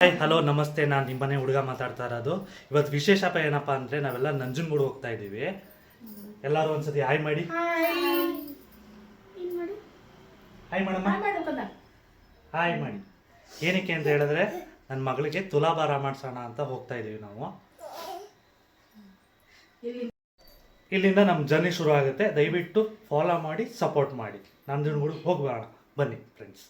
Hi hello ನಮಸ್ತೆ. ನಾನು ನಿಮ್ಮನೆ ಹುಡುಗ ಮಾತಾಡ್ತಾ ಇರೋದು. ಇವತ್ತು ವಿಶೇಷ ಏನಪ್ಪ ಅಂದರೆ ನಾವೆಲ್ಲ ನಂಜನಗೂಡು ಹೋಗ್ತಾ ಇದ್ದೀವಿ. ಎಲ್ಲರೂ ಒಂದ್ಸತಿ ಹಾಯ್ ಮಾಡಿ. ಹಾಯ್ ಮಾಡಮ್ಮ ಹಾಯ್ ಮಾಡಿ ಏನಕ್ಕೆ ಅಂತ ಹೇಳಿದ್ರೆ ನನ್ನ ಮಗಳಿಗೆ ತುಲಾಭಾರ ಮಾಡಿಸೋಣ ಅಂತ ಹೋಗ್ತಾ ಇದ್ದೀವಿ ನಾವು. ಇಲ್ಲಿಂದ ನಮ್ಮ ಜರ್ನಿ ಶುರು ಆಗುತ್ತೆ. ದಯವಿಟ್ಟು ಫಾಲೋ ಮಾಡಿ ಸಪೋರ್ಟ್ ಮಾಡಿ. ನಂಜನಗೂಡು ಹೋಗ್ಬೇಡ. ಬನ್ನಿ ಫ್ರೆಂಡ್ಸ್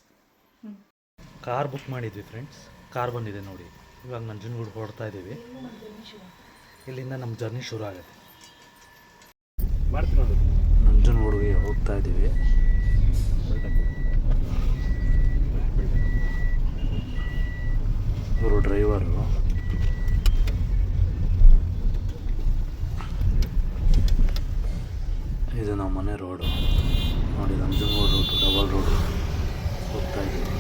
ಕಾರ್ ಬುಕ್ ಮಾಡಿದ್ವಿ ಫ್ರೆಂಡ್ಸ್ ಕಾರ್ ಬಂದಿದೆ ನೋಡಿ. ಇವಾಗ ನಂಜನಗೂಡು ಹೊರಡ್ತಾ ಇದ್ದೀವಿ ಇಲ್ಲಿಂದ ನಮ್ಮ ಜರ್ನಿ ಶುರು ಆಗುತ್ತೆ. ನಂಜನಗೂಡಿಗೆ ಹೋಗ್ತಾ ಇದ್ದೀವಿ ಇವರು ಡ್ರೈವರು. ಇದು ನಮ್ಮ ಮನೆ ರೋಡು. ನೋಡಿ ನಂಜನಗೂಡು ರೋಡು, ಡಬಲ್ ರೋಡು. ಹೋಗ್ತಾ ಇದ್ದೀವಿ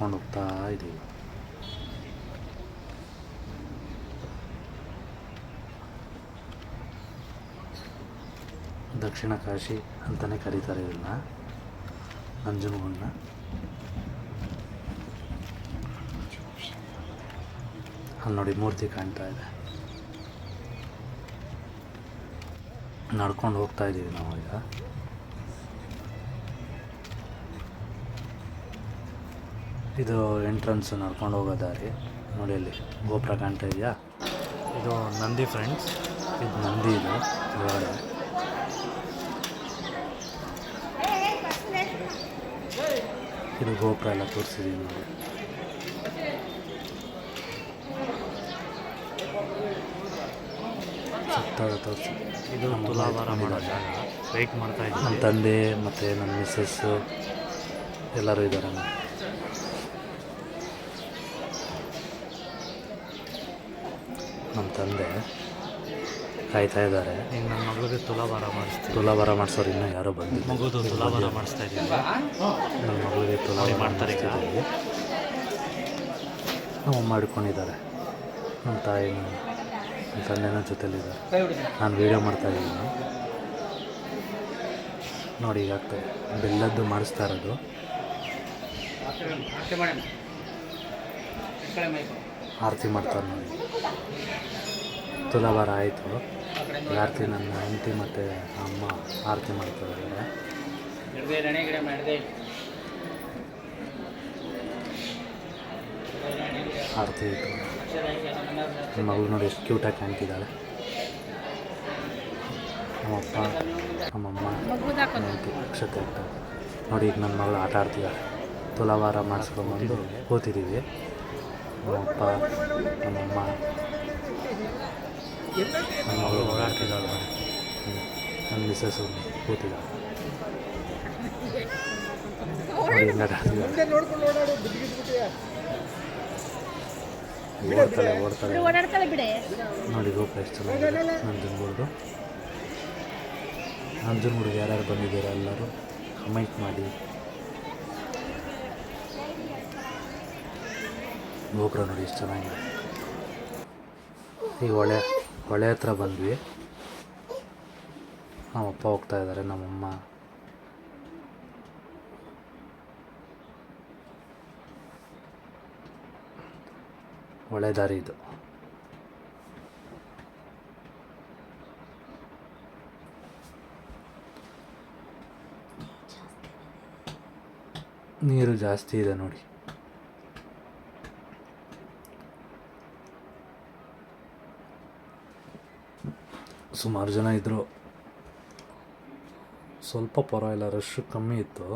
ನಡ್ಕೊಂಡು ಹೋಗ್ತಾ ಇದ್ದೀವಿ ದಕ್ಷಿಣ ಕಾಶಿ ಅಂತಲೇ ಕರೀತಾರೆ ಇದನ್ನ ನಂಜನಗೂಡನ್ನ ಅಲ್ಲಿ ನೋಡಿ ಮೂರ್ತಿ ಕಾಣ್ತಾ ಇದೆ. ನಡ್ಕೊಂಡು ಹೋಗ್ತಾ ಇದ್ದೀವಿ ನಾವು ಈಗ ಇದು ಎಂಟ್ರನ್ಸ್ ನಡ್ಕೊಂಡು ಹೋಗೋ ದಾರಿ. ನೋಡಿ ಅಲ್ಲಿ ಗೋಪುರ ಕಾಣ್ತಾ ಇದೆಯಾ? ಇದು ನಂದಿ ಫ್ರೆಂಡ್ಸ್ ಇದು ನಂದಿ ಇದು. ಒಳಗಡೆ. ಇದು ಗೋಪುರ ಎಲ್ಲ ತೋರಿಸಿದೀವಿ ನೋಡಿ. ತೋರಿಸಿ. ಇದು ತುಲಾಭಾರ ಮಾಡೋ ಜಾಗ. ವೆಯ್ಟ್ ಮಾಡ್ತಾ ಇದ್ದೀನಿ ನನ್ನ ತಂದೆ ಮತ್ತು ನನ್ನ ಮಿಸ್ಸಸ್ಸು ಎಲ್ಲರೂ ಇದ್ದಾರೆ. ನಮ್ಮ ತಂದೆ ಕಾಯ್ತಾ ಇದ್ದಾರೆ. ಈಗ ನನ್ನ ಮಗಳಿಗೆ ತುಲಾಭಾರ ಮಾಡಿಸ್ತೀವಿ. ತುಲಾಭಾರ ಮಾಡಿಸೋರು ಇನ್ನೂ ಯಾರೋ ಬಂದಿಲ್ಲ ಮಗುದು ತುಲಾಭಾರ ಮಾಡಿಸ್ತಾ ಇದ್ದೀವಿ. ನನ್ನ ಮಗಳಿಗೆ ತುಲಾಭಾರ ಮಾಡ್ತಾರೆ ಈಗ. ನಾವು ಮಾಡಿಕೊಂಡಿದ್ದಾರೆ. ನಮ್ಮ ತಾಯಿ ನಮ್ಮ ತಂದೆನ ಜೊತೆಲಿದ್ದಾರೆ. ನಾನು ವೀಡಿಯೋ ಮಾಡ್ತಾ ಇದ್ದೀನಿ. ನೋಡಿ ಈಗ ಆಗ್ತದೆ ಬೆಲ್ಲದ್ದು ಮಾಡಿಸ್ತಾ ಇರೋದು. ಆರತಿ ಮಾಡ್ತಾರೆ ನೋಡಿ. ತುಲಾಭಾರ ಆಯಿತು. ಆರತಿ ನನ್ನ ಹೆಂಡತಿ ಮತ್ತು ಅಮ್ಮ ಆರತಿ ಮಾಡ್ತಾರೆ ಆರತಿ ಇತ್ತು ನಮ್ಮ ಮಗಳು ನೋಡಿ ಎಷ್ಟು ಕ್ಯೂಟಾಗಿ ಕಾಣ್ತಿದ್ದಾಳೆ. ನಮ್ಮಪ್ಪ ನಮ್ಮಮ್ಮ ಅಕ್ಷತೆ ಅಂತ. ನೋಡಿ, ಈಗ ನನ್ನ ಮಗಳು ಆಟ ಆಡ್ತಿದ್ದಾಳೆ. ತುಲಾಭಾರ ಮಾಡಿಸ್ಕೊಂಬಂದು ಕೂತಿದ್ದೀವಿ. ನಮ್ಮಪ್ಪ ನಮ್ಮಮ್ಮ ನಮ್ಮ ಮಗಳು ಓಡಾಡ್ತಿದ್ದಾಳೆ. ನನ್ನ ಮಿಸ್ಸಸ್ಸು ಕೂತಿದ್ದಾಳೆ ನೋಡಿ ಓಡ್ತಾಳೆ ಓಡ್ತಾಳೆ. ರೂಪ ಎಷ್ಟು ಚೆನ್ನಾಗಿದೆ ನಂಜನಗೂಡಿಗೆ ಯಾರ್ಯಾರು ಬಂದಿದ್ದೀರಾ ಎಲ್ಲರೂ ಕಮೆಂಟ್ ಮಾಡಿ. ಗೋಪುರ ನೋಡಿ ಎಷ್ಟು ಚೆನ್ನಾಗಿದೆ ಈ ಹೊಳೆ ಹೊಳೆ ಹತ್ರ ಬಂದ್ವಿ. ನಮ್ಮಪ್ಪ ಹೋಗ್ತಾ ಇದ್ದಾರೆ, ನಮ್ಮಮ್ಮ. ಹೊಳೆ ದಾರಿ ಇದು. ನೀರು ಜಾಸ್ತಿ ಇದೆ ನೋಡಿ. ಸುಮಾರು ಜನ ಇದ್ದರು ಸ್ವಲ್ಪ ಪರವಾಗಿಲ್ಲ ರಶ್ ಕಮ್ಮಿ ಇತ್ತು.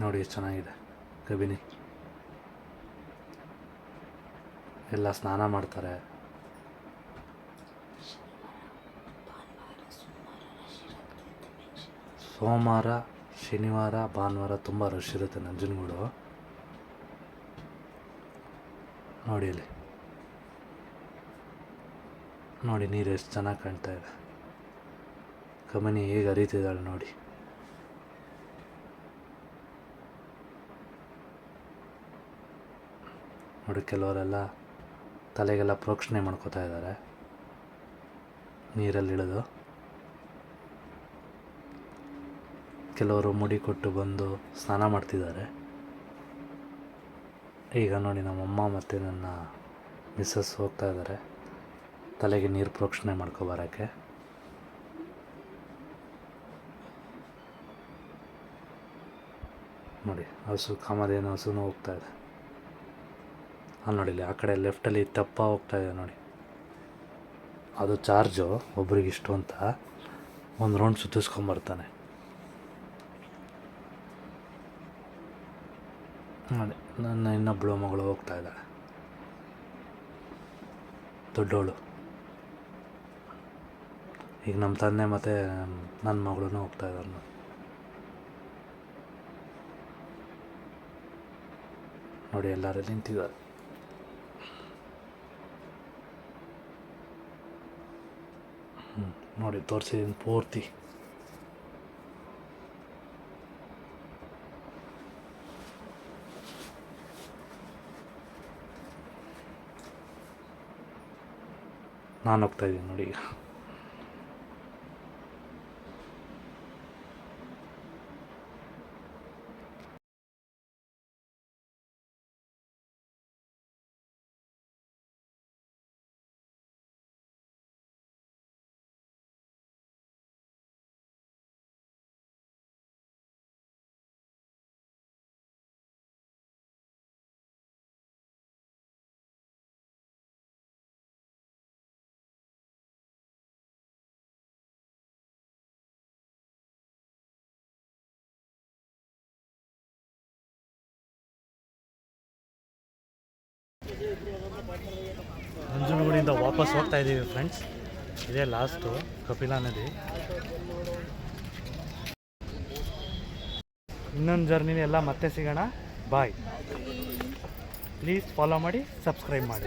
ನೋಡಿ, ಚೆನ್ನಾಗಿದೆ. ಕಬಿನಿ. ಎಲ್ಲ ಸ್ನಾನ ಮಾಡ್ತಾರೆ. ಸೋಮವಾರ, ಶನಿವಾರ, ಭಾನುವಾರ ತುಂಬ ರಶ್ ಇರುತ್ತೆ ನಂಜನಗೂಡು. ನೋಡಿ ಇಲ್ಲಿ. ನೋಡಿ, ನೀರು ಎಷ್ಟು ಚೆನ್ನಾಗಿ ಕಾಣ್ತಾ ಇದೆ. ಕಮನಿ ಹೇಗೆ ಹರಿತಿದ್ದಾಳೆ ನೋಡಿ. ನೋಡಿ, ಕೆಲವರೆಲ್ಲ ತಲೆಗೆಲ್ಲ ಪ್ರೋಕ್ಷಣೆ ಮಾಡ್ಕೋತಾ ಇದ್ದಾರೆ. ನೀರಲ್ಲಿ ಇಳಿದು. ಕೆಲವರು ಮುಡಿ ಕೊಟ್ಟು ಬಂದು ಸ್ನಾನ ಮಾಡ್ತಿದ್ದಾರೆ. ಈಗ ನೋಡಿ ನಮ್ಮಮ್ಮ ಮತ್ತು ನನ್ನ ಮಿಸ್ಸಸ್ ಹೋಗ್ತಾ ಇದ್ದಾರೆ. ತಲೆಗೆ ನೀರು ಪ್ರೋಕ್ಷಣೆ ಮಾಡ್ಕೊಬರೋಕ್ಕೆ ನೋಡಿ, ಹಸು, ಕಾಮಧೇನು ಹಸುನೂ ಹೋಗ್ತಾ ಇದೆ. ಅಲ್ಲಿ ನೋಡಿ ಆ ಕಡೆ ಲೆಫ್ಟಲ್ಲಿ ತಪ್ಪ ಹೋಗ್ತಾ ಇದೆ ನೋಡಿ. ಅದು ಚಾರ್ಜು ಒಬ್ರಿಗೆ ಇಷ್ಟು ಅಂತ. ಒಂದು ರೌಂಡ್ ಸುತ್ತಿಸ್ಕೊಂಬರ್ತಾನೆ ನೋಡಿ ನನ್ನ ಇನ್ನೊಬ್ಬಳು ಮಗಳು ಹೋಗ್ತಾ ಇದ್ದಾಳೆ. ದೊಡ್ಡವಳು. ಈಗ ನಮ್ಮ ತಂದೆ ಮತ್ತು ನನ್ನ ಮಗಳೂ ಹೋಗ್ತಾ ಇದ್ದಾರೆ ನೋಡಿ. ಎಲ್ಲರೂ ನಿಂತಿದ್ದಾರೆ. ನೋಡಿ, ತೋರಿಸಿದ್ದೀನಿ ಪೂರ್ತಿ. ನಾನು ಹೋಗ್ತಾ ಇದ್ದೀನಿ ನೋಡಿ. ಈಗ ನಂಜನಗೂಡಿಂದ ವಾಪಸ್ ಹೋಗ್ತಾ ಇದ್ದೀವಿ ಫ್ರೆಂಡ್ಸ್ ಇದೇ ಲಾಸ್ಟು ಕಪಿಲಾ ನದಿ. ಇನ್ನೊಂದು ಜರ್ನಿ ಎಲ್ಲ ಮತ್ತೆ ಸಿಗೋಣ. ಬಾಯ್ ಪ್ಲೀಸ್ ಫಾಲೋ ಮಾಡಿ ಸಬ್ಸ್ಕ್ರೈಬ್ ಮಾಡಿ.